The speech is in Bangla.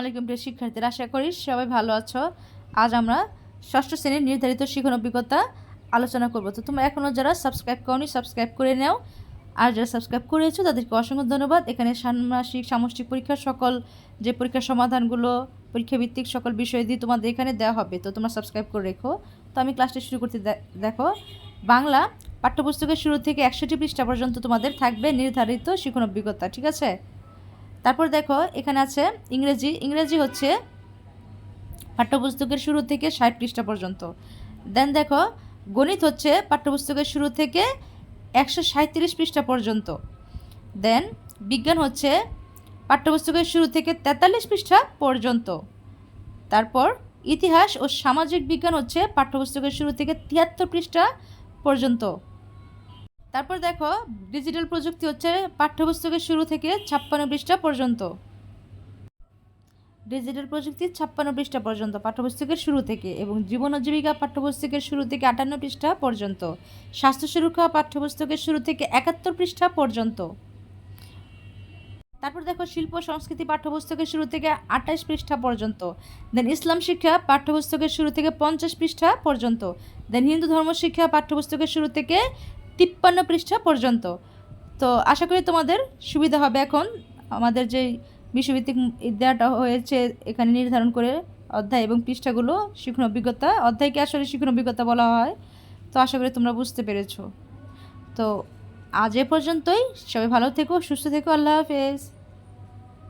আলাইকুম প্রিয় শিক্ষার্থীরা, আশা করি সবাই ভালো আছো। আজ আমরা ষষ্ঠ শ্রেণির নির্ধারিত শিখন অভিজ্ঞতা আলোচনা করব। তো তোমরা এখনও যারা সাবস্ক্রাইব করনি সাবস্ক্রাইব করে নাও। আর যারা সাবস্ক্রাইব করেছ, তাদেরকে অসংখ্য ধন্যবাদ। এখানে ষান্মাসিক সামষ্টিক পরীক্ষার সকল যে পরীক্ষার সমাধানগুলো পরীক্ষা ভিত্তিক সকল বিষয় দিয়ে তোমাদের এখানে দেওয়া হবে। তো তোমরা সাবস্ক্রাইব করে রেখো। তো আমি ক্লাসটা শুরু করতে দেখো। বাংলা পাঠ্যপুস্তকের শুরু থেকে একশোটি পৃষ্ঠা পর্যন্ত তোমাদের থাকবে নির্ধারিত শিখন অভিজ্ঞতা, ঠিক আছে? তারপর দেখো, এখানে আছে ইংরেজি। ইংরেজি হচ্ছে পাঠ্যপুস্তকের শুরু থেকে ষাট পৃষ্ঠা পর্যন্ত। দেন দেখো, গণিত হচ্ছে পাঠ্যপুস্তকের শুরু থেকে একশো সাঁত্রিশ পৃষ্ঠা পর্যন্ত। দেন বিজ্ঞান হচ্ছে পাঠ্যপুস্তকের শুরু থেকে তেতাল্লিশ পৃষ্ঠা পর্যন্ত। তারপর ইতিহাস ও সামাজিক বিজ্ঞান হচ্ছে পাঠ্যপুস্তকের শুরু থেকে তিয়াত্তর পৃষ্ঠা পর্যন্ত। তারপর দেখো ডিজিটাল প্রযুক্তি হচ্ছে পাঠ্যপুস্তকের শুরু থেকে ছাপ্পান্ন পৃষ্ঠা পর্যন্ত। ডিজিটাল প্রযুক্তি ছাপ্পান্ন পৃষ্ঠা পর্যন্ত, পাঠ্যপুস্তকের শুরু থেকে এবং জীবন ও জীবিকা পাঠ্যপুস্তকের শুরু থেকে আটান্ন পৃষ্ঠা পর্যন্ত। স্বাস্থ্য সুরক্ষা পাঠ্যপুস্তকের শুরু থেকে একাত্তর পৃষ্ঠা পর্যন্ত। তারপর দেখো, শিল্প সংস্কৃতি পাঠ্যপুস্তকের শুরু থেকে আঠাশ পৃষ্ঠা পর্যন্ত। দেন ইসলাম শিক্ষা পাঠ্যপুস্তকের শুরু থেকে পঞ্চাশ পৃষ্ঠা পর্যন্ত। দেন হিন্দু ধর্ম শিক্ষা পাঠ্যপুস্তকের শুরু থেকে তিপ্পান্ন পৃষ্ঠা পর্যন্ত। তো আশা করি তোমাদের সুবিধা হবে এখন। আমাদের যে বিশ্বভিত্তিক দেওয়াটা হয়েছে, এখানে নির্ধারণ করে অধ্যায় এবং পৃষ্ঠাগুলো শিখন অভিজ্ঞতা অধ্যায়কে আসলে শিখন অভিজ্ঞতা বলা হয়? তো আশা করি তোমরা বুঝতে পেরেছ। তো আজ এ পর্যন্তই। সবাই ভালো থেকো, সুস্থ থেকো, আল্লাহ হাফেজ।